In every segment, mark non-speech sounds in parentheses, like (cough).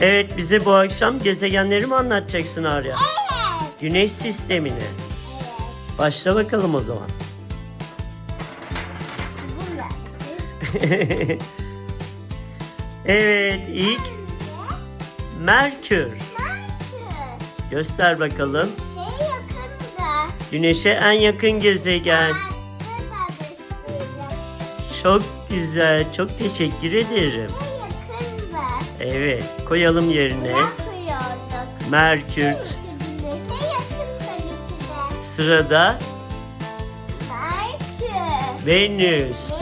Evet bize bu akşam gezegenleri mi anlatacaksın Arya? Evet. Güneş sistemini. Evet. Başla bakalım o zaman. Evet ilk Merkür. Merkür. Göster bakalım. Şey yakında. Güneşe en yakın gezegen. Gösteriyor. Çok güzel. Çok teşekkür ederim. Evet koyalım yerine. Yakıyorduk. Merkür. Güneşe yakın tabii ki de. Sırada Merkür. Venüs. Venüs.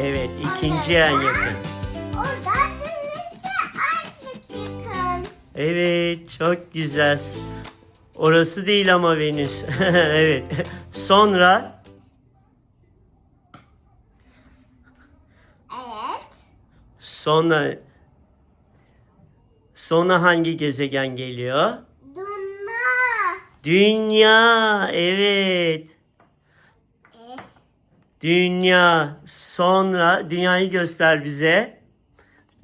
Evet ikinci en yakın. Güneşe yakın. Evet çok güzel. Orası değil ama Venüs. (laughs) evet. Sonra Evet. sonra sonra hangi gezegen geliyor? Dünya. Dünya. Evet. Evet. Dünya. Sonra dünyayı göster bize.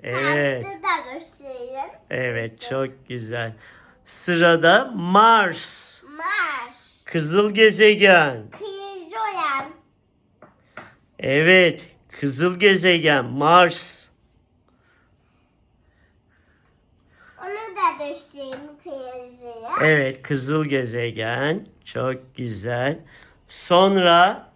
Evet. Mars'ta da göstereyim. Evet çok güzel. Sırada Mars. Mars. Kızıl gezegen. Kıyızoyan. Evet, kızıl gezegen Mars. Göstereyim kıyızoya. Evet, kızıl gezegen. Çok güzel. Sonra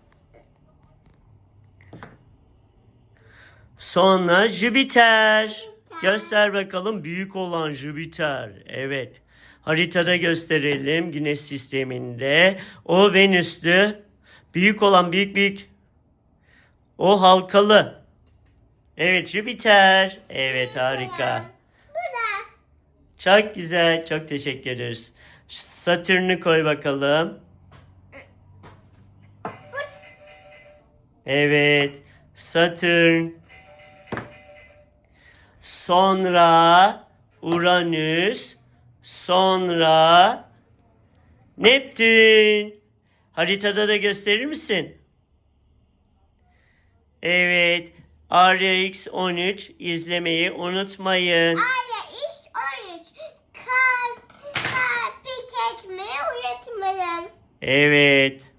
Sonra Jüpiter. Göster bakalım büyük olan Jüpiter. Evet. Haritada gösterelim Güneş sisteminde. O Venüs'tü. Büyük olan büyük büyük. O halkalı. Evet Jüpiter. Evet harika. Çok güzel. Çok teşekkür ederiz. Satürn'ü koy bakalım. Evet. Satürn. Sonra Uranüs. Sonra Neptün. Haritada da gösterir misin? Evet. RX 13 izlemeyi unutmayın. Aya Evet.